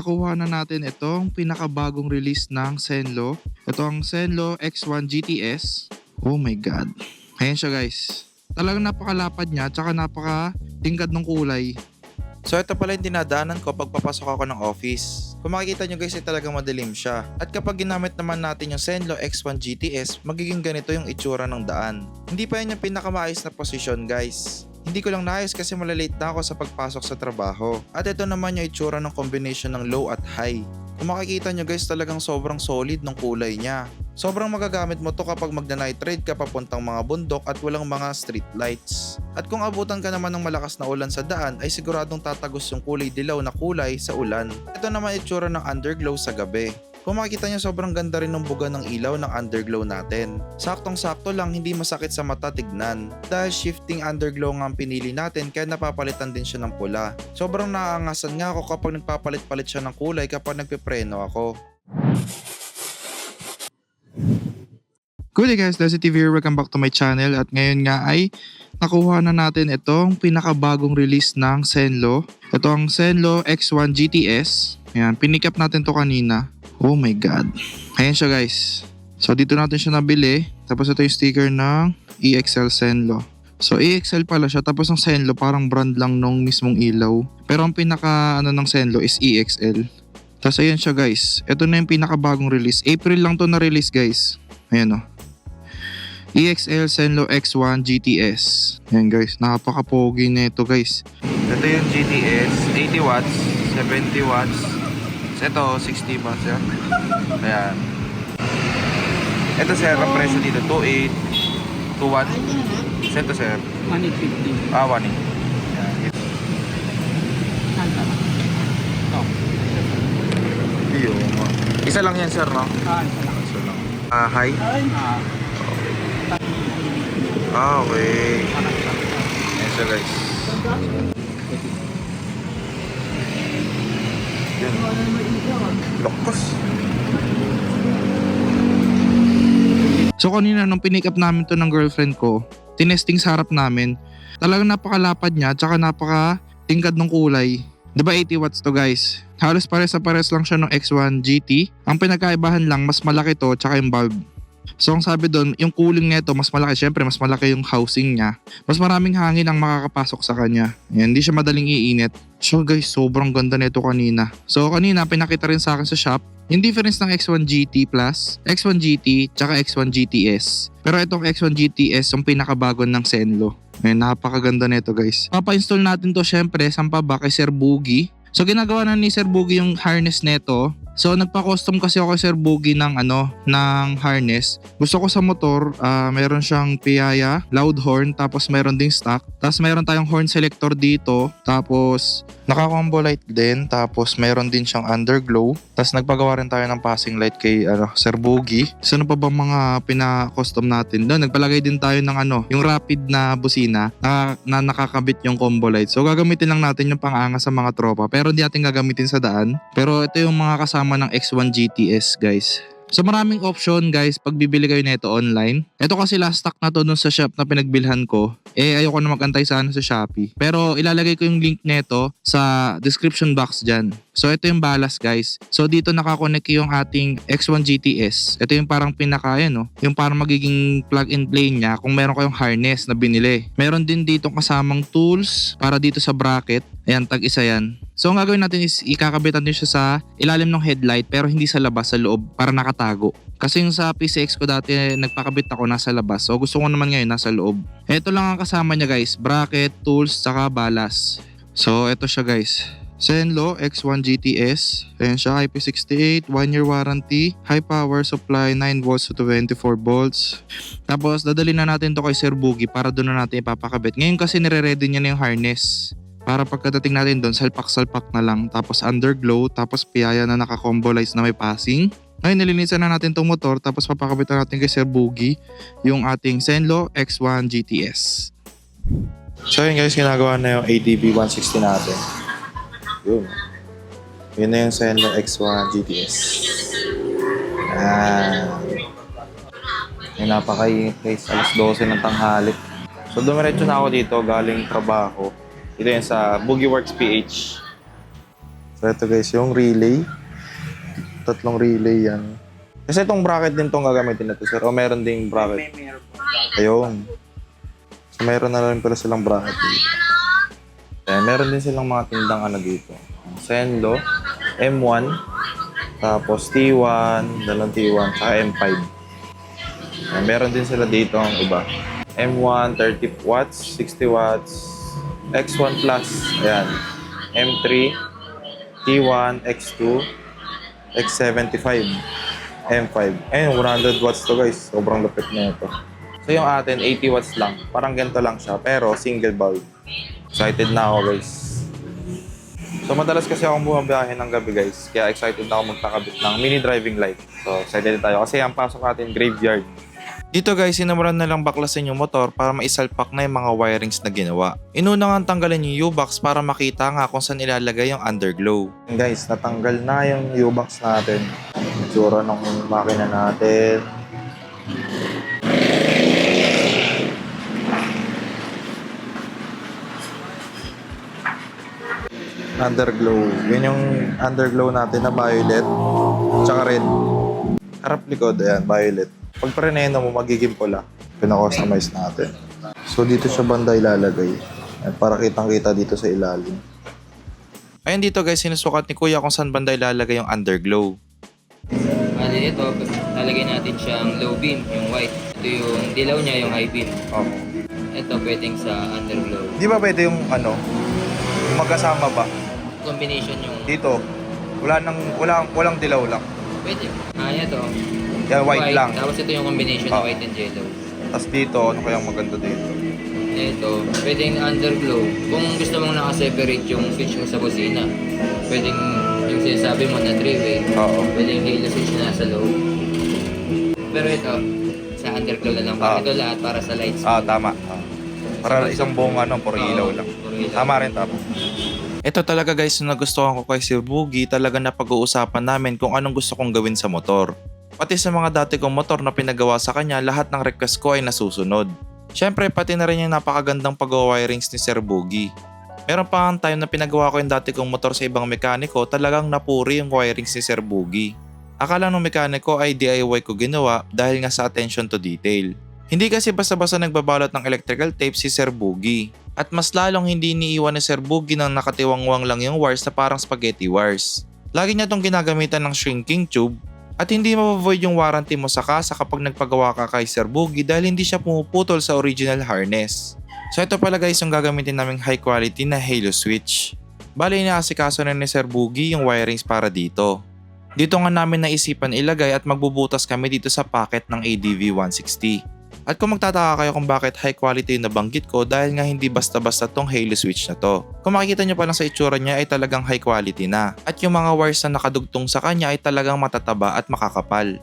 nakuha na natin itong pinakabagong release ng Senlo. Ito ang Senlo X1 GTS. Oh my God. Ayan siya guys. Talagang napakalapad niya tsaka napaka tingkad ng kulay. So ito pala yung dinadaanan ko pag papasok ako ng office. Kung makikita nyo guys ay talagang madilim siya. At kapag ginamit naman natin yung Senlo X1 GTS, magiging ganito yung itsura ng daan. Hindi pa yan yung pinakamaayos na posisyon guys. Hindi ko lang naayos kasi malalate na ako sa pagpasok sa trabaho. At ito naman yung itsura ng combination ng low at high. Kung makikita nyo guys talagang sobrang solid ng kulay niya. Sobrang magagamit mo to kapag magna-night ride ka papuntang mga bundok at walang mga street lights. At kung abutan ka naman ng malakas na ulan sa daan ay siguradong tatagos yung kulay dilaw na kulay sa ulan. Ito naman itsura ng underglow sa gabi. Kung makikita nyo sobrang ganda rin ng buga ng ilaw ng underglow natin. Saktong-sakto lang hindi masakit sa mata tignan. Dahil shifting underglow nga ang pinili natin kaya napapalitan din siya ng pula. Sobrang naaangasan nga ako kapag nagpapalit-palit siya ng kulay kapag nagpipreno ako. Good day guys, Leslie TV here. Welcome back to my channel. At ngayon nga ay nakuha na natin itong pinakabagong release ng Senlo. Ito ang Senlo X1 GTS. Ayan, pinick up natin to kanina. Oh my God. Ayan siya guys. So dito natin siya nabili. Tapos ito yung sticker ng EXL Senlo. So EXL pala siya tapos ang Senlo parang brand lang nung mismong ilaw. Pero ang pinaka ano ng Senlo is EXL. Tapos ayan siya guys. Ito na yung pinakabagong release. April lang to na release guys. Ayan o. EXL Senlo X1 GTS. Ayan guys. Napaka-pogi na ito guys. Ito yung GTS, 80 watts, 70 watts. Ito, 60 watts yan. Ayan. Ito sir, ang presyo dito, 2.8, 2 watts. Ito sir, 150. ah, 1 Ayan. Iyo. Isa lang yan sir, no? Ah, isa lang. Isa lang. Ah, high? Ah, Ah, okay. Ayan siya guys. Yan. Lakas. So kanina nung pinick up namin to ng girlfriend ko, tinesting sa harap namin, talagang napakalapad niya tsaka napaka tingkad ng kulay. 'Di ba 80 watts to guys? Halos pares sa pares lang siya ng X1 GT. Ang pinagkaibahan lang mas malaki to tsaka yung bulb. So ang sabi doon, yung cooling nito mas malaki. Syempre mas malaki yung housing niya. Mas maraming hangin ang makakapasok sa kanya. Yan, hindi siya madaling iinit. So guys, sobrang ganda nito kanina. So kanina pinakita rin sa akin sa shop yung difference ng X1 GT Plus, X1 GT, tsaka X1 GTS. Pero itong X1 GTS yung pinakabago ng Senlo. Ayun, napakaganda nito guys. Papa-install natin to syempre, saan pa ba? Kay Sir Boogie. So ginagawa na ni Sir Boogie yung harness neto. So nagpa-custom kasi ako kay Sir Boogie ng ano, ng harness. Gusto ko sa motor, ah, meron siyang piyaya, loud horn, tapos meron ding stock. Tapos meron tayong horn selector dito, tapos naka-combo light din, tapos meron din siyang underglow. Tapos nagpagawa rin tayo ng passing light kay ano, Sir Boogie. So ano pa ba mga pina-custom natin doon? Nagpalagay din tayo ng ano, yung rapid na busina na, na nakakabit yung combo light. So gagamitin lang natin yung pang-angas sa mga tropa pero hindi natin gagamitin sa daan. Pero ito yung mga kasama ng X1 GTS guys. So maraming option guys pag bibili kayo nito online. Ito kasi last stock na to dun sa shop na pinagbilhan ko. Eh ayoko na magantay sana sa Shopee. Pero ilalagay ko yung link nito sa description box dyan. So ito yung balas guys. So dito nakakonect yung ating X1 GTS. Ito yung parang pinaka yan no. Yung parang magiging plug and play niya kung meron kayong harness na binili. Meron din dito kasamang tools para dito sa bracket. Ayan, tag isa yan. So ang gagawin natin is ikakabitan din siya sa ilalim ng headlight pero hindi sa labas, sa loob para nakatago. Kasi yung sa PCX ko dati nagpakabit ako nasa labas. So gusto ko naman ngayon nasa loob. Ito lang ang kasama niya guys, bracket, tools, saka balas. So ito siya guys. Senlo X1 GTS. Ayan siya, IP68, 1 year warranty, high power supply, 9 volts to 24 volts. Tapos dadali na natin to kay Sir Boogie para doon na natin ipapakabit. Ngayon kasi nire-ready niya na yung harness. Para pagkadating natin doon, salpak-salpak na lang. Tapos underglow, tapos piyaya na naka-combo lights na may passing. Ngayon, nilinisan na natin tong motor tapos papakabit na natin kay Sir Boogie yung ating Senlo X1 GTS. So yun guys, ginagawa na yung ADB 160 natin. Yun. Yun na yung Senlo X1 GTS. Ah. Yung napakainit guys, alas 12 ng tanghali. So dumiretso na ako dito galing trabaho. Ito yan sa Boogie Works PH. So ito guys, yung relay. Tatlong relay yan. Kasi itong bracket din itong gagamitin na to, sir. O meron ding bracket. Ayun. So meron na rin pala silang bracket dito. Eh, meron din silang mga tindang ano dito. Senlo, M1, tapos T1, dalawang T1, saka M5. Eh, meron din sila dito ang iba. M1, 30 watts, 60 watts, X1 Plus, ayan. M3, T1, X2, X75, M5. Ayun, 100 watts to guys. Sobrang lupit na ito. So yung atin, 80 watts lang. Parang ganito lang siya, pero single bulb. Excited na ako guys. So madalas kasi akong bumabiyahe ng gabi guys. Kaya excited na ako magtakabit ng mini driving light. So excited tayo kasi ang pasok natin graveyard. Dito guys, sinamuran na lang baklasin yung motor para maisalpak na yung mga wirings na ginawa. Inuna nga tanggalin yung U-box para makita nga kung saan ilalagay yung underglow. Guys, natanggal na yung U-box natin. Itsura ng makina natin. Underglow. Yun yung underglow natin na violet. Tsaka red. Harap likod, ayan, violet. Pag preneno mo, magiging pula. Pinakustomize natin. So dito siya banda ilalagay. Ayan, para kitang-kita dito sa ilalim. Ayun dito guys, sinusukat ni Kuya kung saan banda ilalagay yung underglow. Bali ito, lalagay natin siyang low beam, yung white. Ito yung dilaw niya, yung high beam. Oh. Ito pwedeng sa underglow. Di ba pwede yung ano, yung magkasama ba? Combination yung Dito, wala nang, wala, walang dilaw lang. pwede. Ah, ito. Yan, white, lang. Tapos ito yung combination Ah. ng white and yellow. Tapos dito, ano kayang maganda dito? Ito, pwedeng underglow. Kung gusto mong naka-separate yung switch mo sa busina, pwedeng yung sinasabi mo na three-way, Oo. pwedeng halo switch na nasa low. Pero ito, sa underglow na lang. Ah. Ito lahat para sa lights. Ah, tama. Ah. Para isang buong ano, puro Oo, ilaw lang. puro ilaw. Tama rin, tama. Ito talaga guys, yung nagustuhan ko kay Sir Boogie, talaga na pag-uusapan namin kung anong gusto kong gawin sa motor. Pati sa mga dati kong motor na pinagawa sa kanya, lahat ng request ko ay nasusunod. Siyempre, pati na rin yung napakagandang pag-wirings ni Sir Boogie. Meron pa ang time na pinagawa ko yung dati kong motor sa ibang mekaniko, talagang napuri yung wirings ni Sir Boogie. Akala ng mekaniko ay DIY ko ginawa dahil nga sa attention to detail. Hindi kasi basta-basta nagbabalot ng electrical tape si Sir Boogie. At mas lalong hindi iniiwan ni Sir Boogie nang nakatiwangwang lang yung wires na parang spaghetti wires. Lagi niya tong ginagamitan ng shrinking tube at hindi ma-void yung warranty mo sa kasa kapag nagpagawa ka kay Sir Boogie dahil hindi siya pumuputol sa original harness. So ito pala guys yung gagamitin naming high quality na halo switch. Bali inaasikaso na ni Sir Boogie yung wirings para dito. Dito nga namin naisipan ilagay at magbubutas kami dito sa packet ng ADV 160. At kung magtataka kayo kung bakit high quality yung nabanggit ko dahil nga hindi basta-basta tong halo switch na to. Kung makikita nyo pa lang sa itsura niya ay talagang high quality na. At yung mga wires na nakadugtong sa kanya ay talagang matataba at makakapal.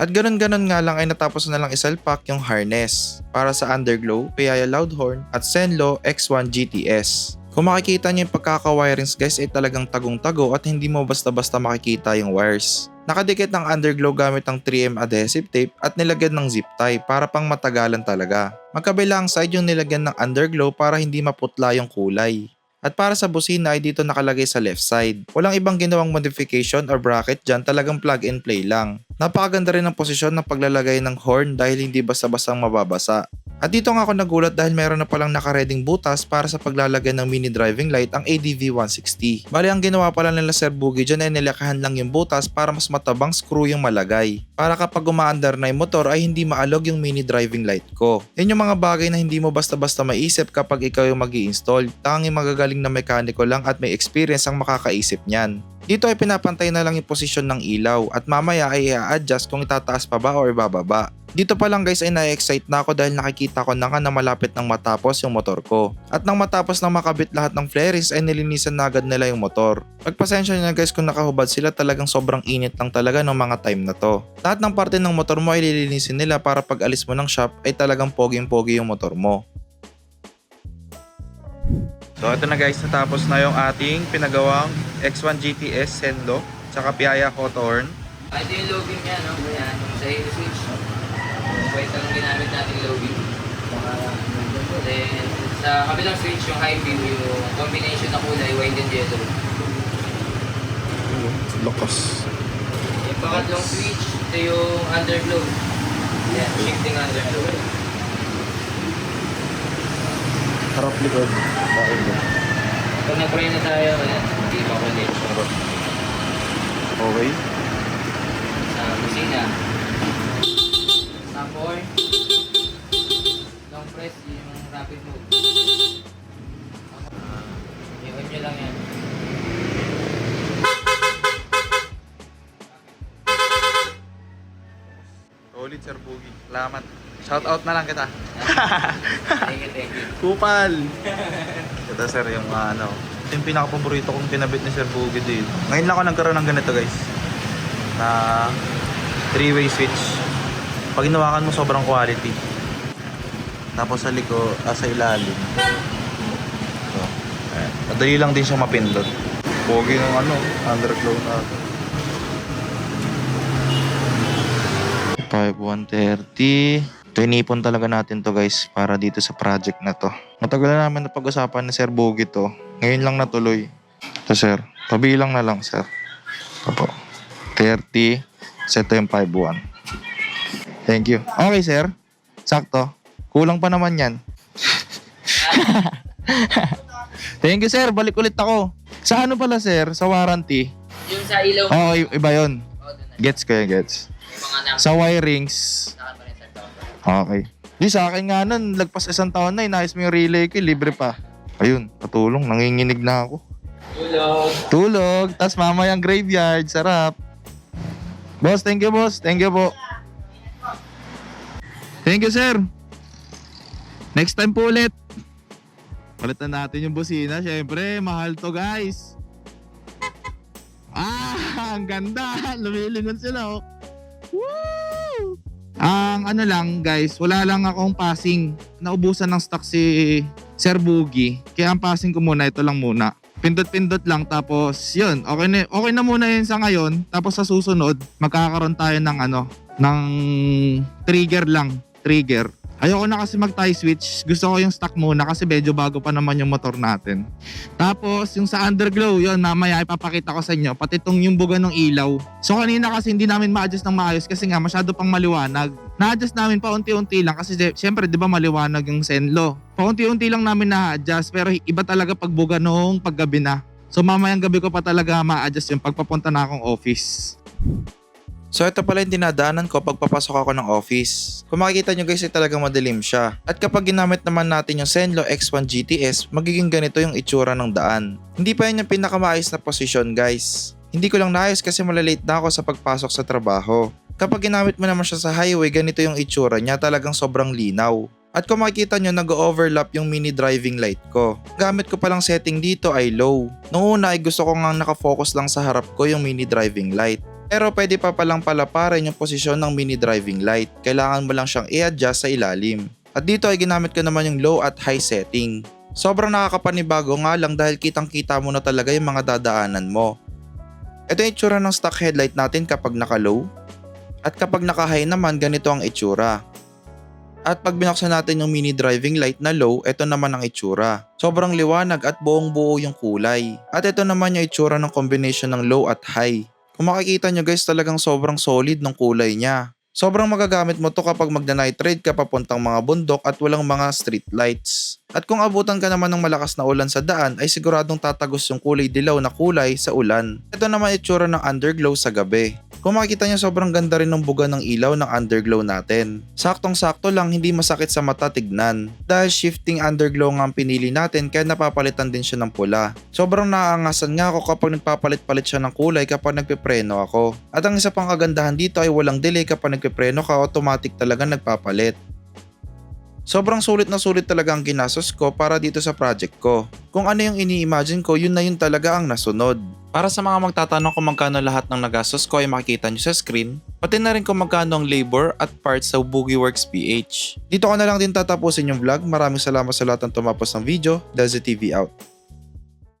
At ganun-ganun nga lang ay natapos na lang isalpak yung harness para sa Underglow, Payaya Loudhorn at Senlo X1 GTS. Kung makikita niyo yung pagkaka-wirings guys ay talagang tagong-tago at hindi mo basta-basta makikita yung wires. Nakadikit ng underglow gamit ang 3M adhesive tape at nilagyan ng zip tie para pang matagalan talaga. Magkabilang side yung nilagyan ng underglow para hindi maputla yung kulay. At para sa busina ay dito nakalagay sa left side. Walang ibang ginawang modification or bracket dyan, talagang plug and play lang. Napakaganda rin ang posisyon ng paglalagay ng horn dahil hindi basta-bastang mababasa. At dito nga ako nagulat dahil meron na palang nakareding butas para sa paglalagay ng mini driving light ang ADV 160. Bali ang ginawa pala nila Sir Boogie dyan ay nilakahan lang yung butas para mas matabang screw yung malagay. Para kapag umaandar na yung motor ay hindi maalog yung mini driving light ko. Yan yung mga bagay na hindi mo basta-basta maisip kapag ikaw yung mag install Tanging magagaling na mekaniko lang at may experience ang makakaisip niyan. Dito ay pinapantay na lang yung posisyon ng ilaw at mamaya ay i-adjust kung itataas pa ba o ibababa. Dito pa lang guys ay na-excite na ako dahil nakikita ko na nga na malapit nang matapos yung motor ko. At nang matapos na makabit lahat ng flarings ay nilinisan na agad nila yung motor. Pagpasensya na guys kung nakahubad sila talagang sobrang init lang talaga ng mga time na to. Lahat ng parte ng motor mo ay lilinisin nila para pag alis mo ng shop ay talagang poging-pogi yung motor mo. So ito na guys, natapos na yung ating pinagawang X1 GTS Sendo tsaka Piaya Hawthorne. Ah, ito yung beam niya, no? Ayan, sa switch. White ang ginamit natin beam. Then, sa kabilang switch, yung high beam, yung combination na kulay, white and yellow. Lakas. Yung pangatlong switch, ito yung underglow. Yan, shifting underglow. Harap likod. Bakit ba? Pag nag-pray na tayo, ayan, hindi pa ulit. Okay. Sa kusina. Or long press yung rapid move. Ah, I-on nyo lang yan. Solid, Sir Boogie. Salamat. Shout out na lang kita. Thank you, thank you. Kupal! Ito sir, yung ah, ano, ito yung pinaka-paborito kong kinabit ni Sir Boogie dito. Ngayon lang ako nagkaroon ng ganito guys. Na three-way switch. Pag hinawakan mo sobrang quality. Tapos sa liko, ah, sa ilalim. So, ayan. Madali lang din siya mapindot. Pogi ng ano, underglow natin. 5130. Ito inipon talaga natin to guys para dito sa project na to. Matagal na namin na pag-usapan ni Sir Bogey to. Ngayon lang natuloy. Ito sir, pabilang na lang sir. Ito po. 30. Sa ito yung 51. Thank you. Okay sir. Sakto. Kulang pa naman yan. Thank you sir. Balik ulit ako. Sa ano pala sir? Sa warranty? Yung sa ilaw. Oo, oh, iba yun. Gets ko yan, gets. Sa wirings, Okay. Di sa akin nga nun, lagpas isang taon na, inayos mo yung relay ko, libre pa. Ayun, patulong, nanginginig na ako. Tulog. Tulog, tas mamayang graveyard, sarap. Boss, thank you boss, thank you po. Thank you sir. Next time po ulit. Palitan natin yung busina, syempre, mahal to guys. Ah, ang ganda. Lumilingon sila oh. Woo! Ang ano lang guys, wala lang akong passing. Naubusan ng stock si Sir Boogie. Kaya ang passing ko muna, ito lang muna. Pindot-pindot lang tapos yun, okay na, okay na muna yun sa ngayon. Tapos sa susunod, magkakaroon tayo ng ano, ng trigger lang. Trigger. Ayoko na kasi mag tie switch. Gusto ko yung stock muna kasi medyo bago pa naman yung motor natin. Tapos yung sa underglow, yun mamaya ipapakita ko sa inyo. Pati itong yung buga ng ilaw. So kanina kasi hindi namin ma-adjust ng maayos kasi nga masyado pang maliwanag. Na-adjust namin pa unti-unti lang kasi syempre di ba maliwanag yung Senlo. Paunti-unti lang namin na-adjust pero iba talaga pag buga nung paggabi na. So mamayang gabi ko pa talaga ma-adjust yung pagpapunta na akong office. So ito pala yung dinadaanan ko pag papasok ako ng office. Kung makikita nyo guys ay talagang madilim siya. At kapag ginamit naman natin yung Senlo X1 GTS, magiging ganito yung itsura ng daan. Hindi pa yan yung pinakamaayos na posisyon guys. Hindi ko lang naayos kasi malalate na ako sa pagpasok sa trabaho. Kapag ginamit mo naman siya sa highway, ganito yung itsura niya, talagang sobrang linaw. At kung makikita nyo, nag-overlap yung mini driving light ko. Gamit ko palang setting dito ay low. Noong una ay gusto ko nga nakafocus lang sa harap ko yung mini driving light. Pero pwede pa palang palaparin yung posisyon ng mini driving light. Kailangan mo lang siyang i-adjust sa ilalim. At dito ay ginamit ko naman yung low at high setting. Sobrang nakakapanibago nga lang dahil kitang kita mo na talaga yung mga dadaanan mo. Ito yung itsura ng stock headlight natin kapag naka-low. At kapag naka-high naman, ganito ang itsura. At pag binuksan natin yung mini driving light na low, ito naman ang itsura. Sobrang liwanag at buong buo yung kulay. At ito naman yung itsura ng combination ng low at high. Kung makikita nyo guys, talagang sobrang solid ng kulay niya. Sobrang magagamit mo to kapag magna-night ride ka papuntang mga bundok at walang mga street lights. At kung abutan ka naman ng malakas na ulan sa daan ay siguradong tatagos yung kulay dilaw na kulay sa ulan. Ito naman itsura ng underglow sa gabi. Kung makikita nyo sobrang ganda rin ng buga ng ilaw ng underglow natin. Saktong-sakto lang hindi masakit sa mata tignan. Dahil shifting underglow nga ang pinili natin kaya napapalitan din siya ng pula. Sobrang naaangasan nga ako kapag nagpapalit-palit siya ng kulay kapag nagpipreno ako. At ang isa pang kagandahan dito ay walang delay kapag nagpipreno ka automatic talaga nagpapalit. Sobrang sulit na sulit talaga ang ginastos ko para dito sa project ko. Kung ano yung ini-imagine ko, yun na yun talaga ang nasunod. Para sa mga magtatanong kung magkano lahat ng nagastos ko ay makikita nyo sa screen, pati na rin kung magkano ang labor at parts sa Boogie Works PH. Dito ko na lang din tatapusin yung vlog. Maraming salamat sa lahat ng tumapos ng video. Delzy TV out.